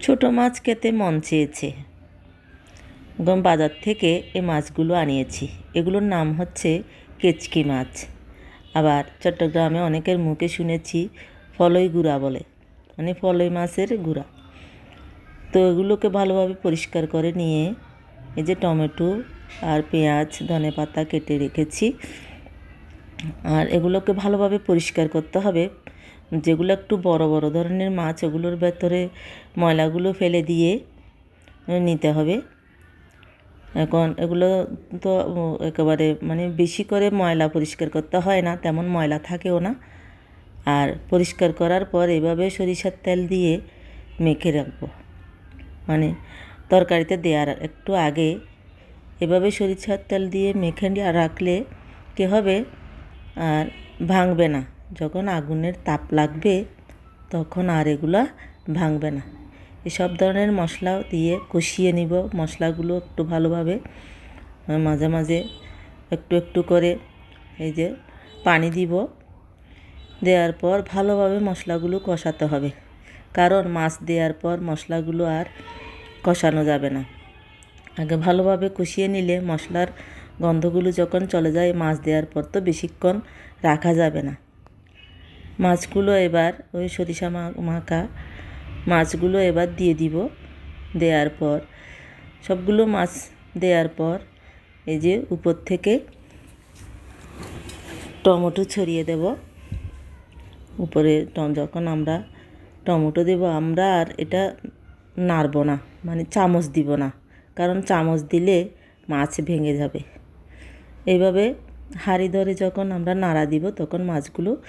ছোট মাছ খেতে মন চেয়েছে। একদম বাজার থেকে এই মাছগুলো আনিয়েছি। এগুলোর নাম হচ্ছে কেচকি মাছ। আবার চট্টগ্রামে অনেকের মুখে শুনেছি ফলই গুঁড়া বলে। মানে ফলই মাছের গুঁড়া। তো এগুলোকে ভালোভাবে পরিষ্কার করে নিয়ে এই যে টমেটো আর পেঁয়াজ, ধনে পাতা কেটে রেখেছি। আর এগুলোকে ভালোভাবে পরিষ্কার করতে হবে। যেগুলো একটু বড় বড় ধরনের মাছ, ওগুলোর ভেতরে ময়লাগুলো ফেলে দিয়ে নিতে হবে। এখন এগুলো তো একেবারে মানে বেশি করে ময়লা পরিষ্কার করতে হয় না, তেমন ময়লা থাকেও না। আর পরিষ্কার করার পর এভাবে সরিষার তেল দিয়ে মেখে রাখব। মানে তরকারিতে দেওয়ার একটু আগে এভাবে সরিষার তেল দিয়ে মেখে রাখলে কী হবে? আর ভাঙবে না। যখন আগুনের তাপ লাগবে, তখন আর এগুলো ভাঙবে না। এসব ধরনের মশলা দিয়ে কষিয়ে নিব। মশলাগুলো একটু ভালোভাবে মাঝে মাঝে একটু একটু করে এই যে পানি দিব। দেওয়ার পর ভালোভাবে মশলাগুলো কষাতে হবে। কারণ মাছ দেওয়ার পর মশলাগুলো আর কষানো যাবে না। আগে ভালোভাবে কষিয়ে নিলে মশলার গন্ধগুলো যখন চলে যায়, মাছ দেওয়ার পর তো বেশিক্ষণ রাখা যাবে না। মাছগুলো এবার, ওই সরিষা মাখা মাছগুলো এবার দিয়ে দিব দেওয়ার পর। সবগুলো মাছ দেওয়ার পর এই যে উপর থেকে টমেটো ছড়িয়ে দেব। উপরে যখন আমরা টমেটো দেব, আমরা আর এটা নাড়ব না মানে চামচ দিব না, কারণ চামচ দিলে মাছ ভেঙে যাবে। এইভাবে হাঁড়ি ধরে যখন আমরা নাড়া দিব, তখন মাছগুলো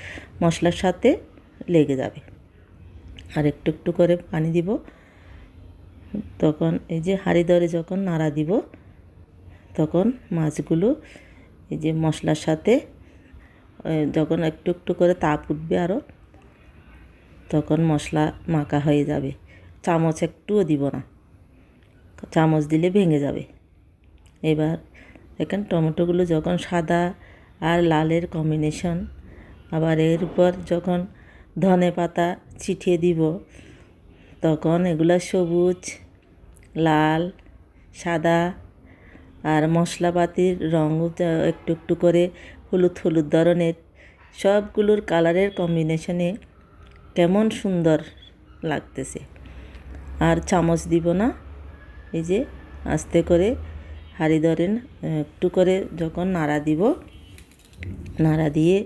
মশলার সাথে লেগে যাবে। আর একটু একটু করে পানি দিব। তখন এই যে হাঁড়ি ধরে যখন নাড়া দিব, তখন মাছগুলো এই যে মশলার সাথে যখন একটু একটু করে তাপ উঠবে আরও তখন মশলা মাখা হয়ে যাবে। চামচ একটুও দিব না। চামচ দিলে ভেঙে যাবে। এবার এখানে টমেটোগুলো যখন সাদা আর লালের কম্বিনেশন আবার এর উপর যখন ধনে পাতা ছিটিয়ে দিব, তখন এগুলো সবুজ, লাল, সাদা আর মশলাপাতির রঙও একটু একটু করে হলুদ হলুদ ধরনের সবগুলোর কালারের কম্বিনেশনে কেমন সুন্দর লাগতেছে। আর চামচ দিব না, এই যে আস্তে করে হাঁড়ি ধরেন একটু করে যখন নাড়া দিব, নাড়া দিয়ে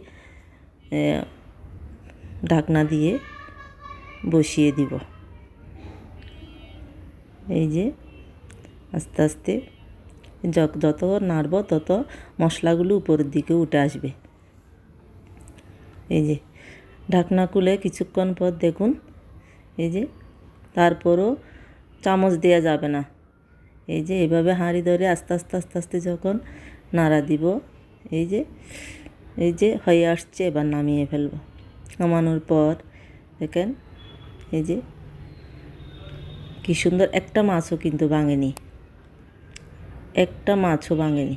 ঢাকনা দিয়ে বসিয়ে দিব। এই যে, আস্তে আস্তে যত নাড়ব তত মশলাগুলো উপরের দিকে উঠে আসবে। এই যে, ঢাকনা খুলে কিছুক্ষণ পর দেখুন, এই যে, তারপরও চামচ দেওয়া যাবে না। এই যে এভাবে হাঁড়ি ধরে আস্তে আস্তে আস্তে আস্তে যখন নাড়া দিব, এই যে এই যে হয়ে আসছে, এবার নামিয়ে ফেলব। নামানোর পর দেখেন, এই যে, কী সুন্দর একটা মাছও কিন্তু ভাঙেনি। একটা মাছও ভাঙেনি।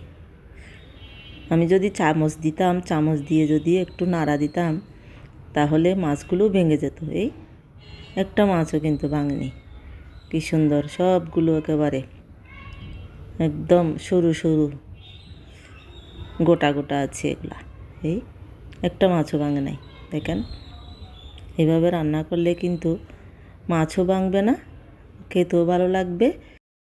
আমি যদি চামচ দিতাম, চামচ দিয়ে যদি একটু নাড়া দিতাম, তাহলে মাছগুলো ভেঙে যেত। এই একটা মাছও কিন্তু ভাঙেনি। কী সুন্দর, সবগুলো একেবারে। একদম সরু সরু। গোটা গোটা আছে এগুলা। এই একটা মাছও ভাঙে নাই, দেখেন। এভাবে রান্না করলে কিন্তু মাছও ভাঙবে না, খেতেও ভালো লাগবে।